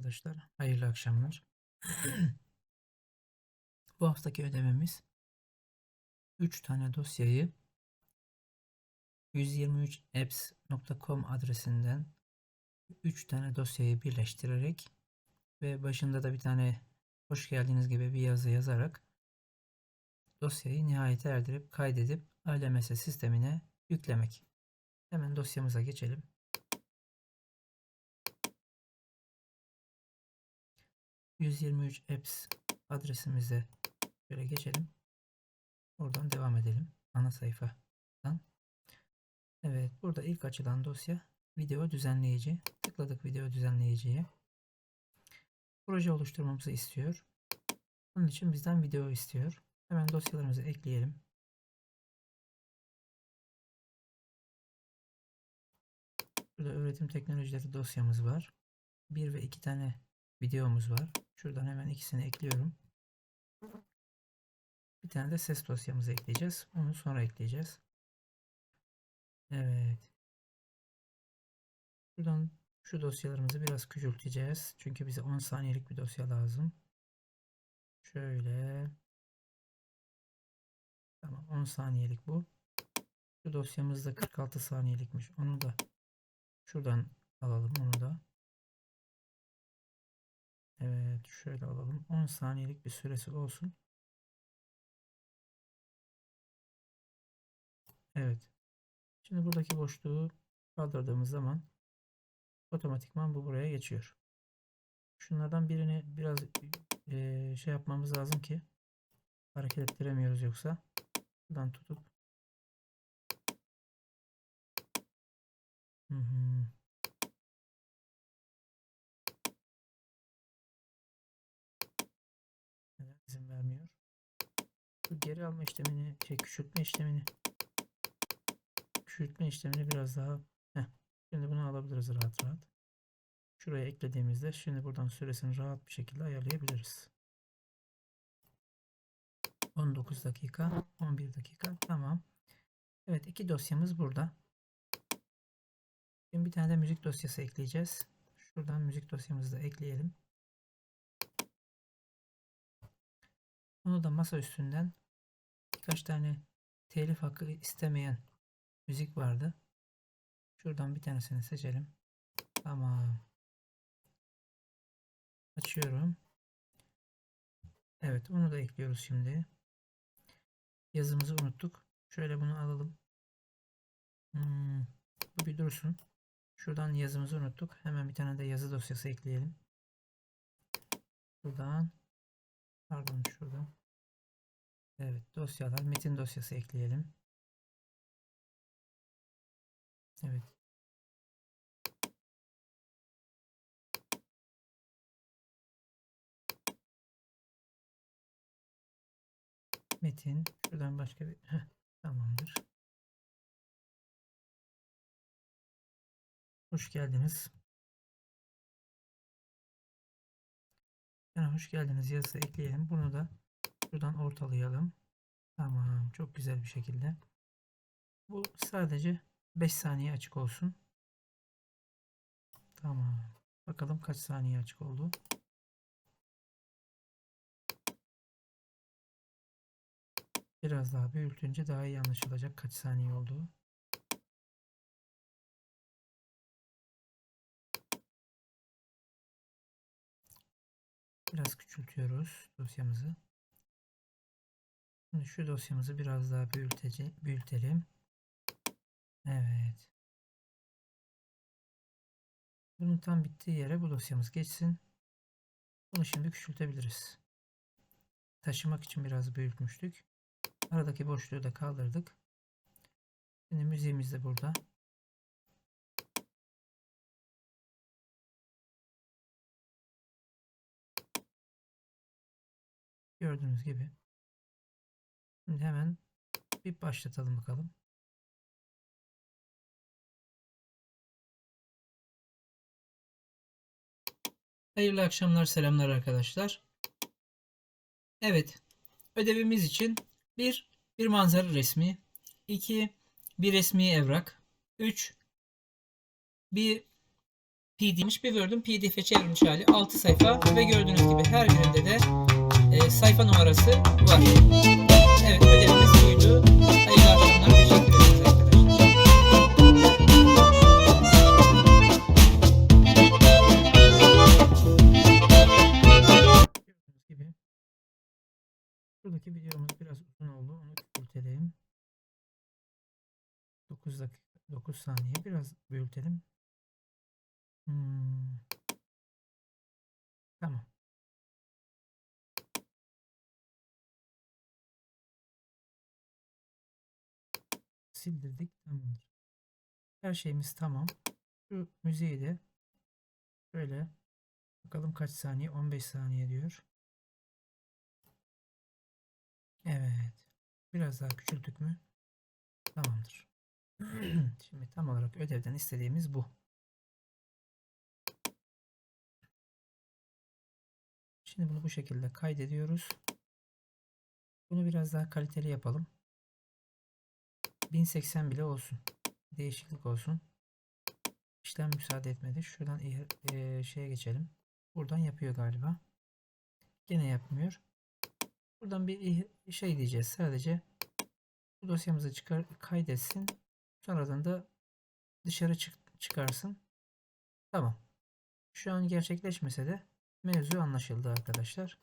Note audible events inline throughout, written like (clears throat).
arkadaşlar. Hayırlı akşamlar. (clears throat) Bu haftaki ödevimiz 3 tane dosyayı 123apps.com adresinden 3 tane dosyayı birleştirerek ve başında da bir tane hoş geldiniz gibi bir yazı yazarak dosyayı nihayete erdirip kaydedip ALMS sistemine yüklemek. Hemen dosyamıza geçelim. ...123 apps adresimize şöyle geçelim. Oradan devam edelim. Ana sayfadan. Evet burada ilk açılan dosya video düzenleyici. Tıkladık video düzenleyiciye. Proje oluşturmamızı istiyor. Bunun için bizden video istiyor. Hemen dosyalarımızı ekleyelim. Burada öğretim teknolojileri dosyamız var. Bir ve iki tane videomuz var. Şuradan hemen ikisini ekliyorum. Bir tane de ses dosyamızı ekleyeceğiz. Onu sonra ekleyeceğiz. Evet. Buradan şu dosyalarımızı biraz küçülteceğiz. Çünkü bize 10 saniyelik bir dosya lazım. Şöyle. Tamam 10 saniyelik bu. Şu dosyamız da 46 saniyelikmiş. Onu da şuradan alalım onu da. Evet şöyle alalım. 10 saniyelik bir süresi olsun. Evet. Şimdi buradaki boşluğu kaldırdığımız zaman otomatikman bu buraya geçiyor. Şunlardan birini biraz e, şey yapmamız lazım ki hareket ettiremiyoruz yoksa. Buradan tutup Hı hı. Geri alma işlemini, şey küçültme işlemini küçültme işlemini biraz daha Heh, şimdi bunu alabiliriz rahat rahat. Şuraya eklediğimizde şimdi buradan süresini rahat bir şekilde ayarlayabiliriz. 19 dakika, 11 dakika. Tamam. Evet iki dosyamız burada. Şimdi bir tane de müzik dosyası ekleyeceğiz. Şuradan müzik dosyamızı da ekleyelim. Onu da masa üstünden birkaç tane telif hakkı istemeyen müzik vardı. Şuradan bir tanesini seçelim. Tamam. Açıyorum. Evet onu da ekliyoruz şimdi. Yazımızı unuttuk. Şöyle bunu alalım. Hmm, bu bir dursun. Şuradan yazımızı unuttuk. Hemen bir tane de yazı dosyası ekleyelim. Buradan pardon şuradan. Evet dosyalar metin dosyası ekleyelim. Evet. Metin. Şuradan başka bir... Heh, tamamdır. Hoş geldiniz. Yani hoş geldiniz yazısı ekleyelim. Bunu da şuradan ortalayalım. Tamam. Çok güzel bir şekilde. Bu sadece 5 saniye açık olsun. Tamam. Bakalım kaç saniye açık oldu. Biraz daha büyütünce daha iyi anlaşılacak kaç saniye olduğu. Biraz küçültüyoruz dosyamızı. Şimdi şu dosyamızı biraz daha büyütece, büyütelim. Evet. Bunun tam bittiği yere bu dosyamız geçsin. Bunu şimdi küçültebiliriz. Taşımak için biraz büyütmüştük. Aradaki boşluğu da kaldırdık. Şimdi müziğimiz de burada. Gördüğünüz gibi. Şimdi hemen bir başlatalım bakalım. Hayırlı akşamlar, selamlar arkadaşlar. Evet, ödevimiz için bir, bir manzara resmi, iki, bir resmi evrak, üç, bir PD'miş bir Word'un PDF'e çevrilmiş hali 6 sayfa ve gördüğünüz gibi her birinde de e, sayfa numarası var. Evet ödevimiz. Teşekkür ederiz arkadaşlar. Gördüğünüz gibi buradaki videomuz biraz uzun oldu. Onu küçültelim. 9 dakika 9 saniye biraz büyütelim. Hmm. Tamam. Sildirdik. Tamamdır. Her şeyimiz tamam. Şu müziği de şöyle bakalım kaç saniye? 15 saniye diyor. Evet. Biraz daha küçülttük mü? Tamamdır. (clears throat) Şimdi tam olarak ödevden istediğimiz bu. Şimdi bunu bu şekilde kaydediyoruz. Bunu biraz daha kaliteli yapalım. 1080 bile olsun. Değişiklik olsun. İşlem müsaade etmedi. Şuradan eee, şeye geçelim. Buradan yapıyor galiba. Gene yapmıyor. Buradan bir şey diyeceğiz. Sadece bu dosyamızı çıkar kaydetsin. Sonradan da dışarı çık çıkarsın. Tamam. Şu an gerçekleşmese de mevzu anlaşıldı arkadaşlar.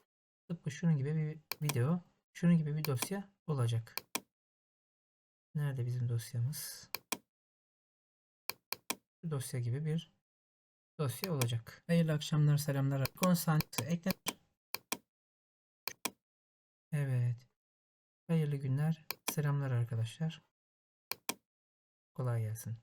Tıpkı şunun gibi bir video, şunun gibi bir dosya olacak. Nerede bizim dosyamız? Dosya gibi bir dosya olacak. Hayırlı akşamlar, selamlar. Konsantre eklenir. Evet. Hayırlı günler, selamlar arkadaşlar. Kolay gelsin.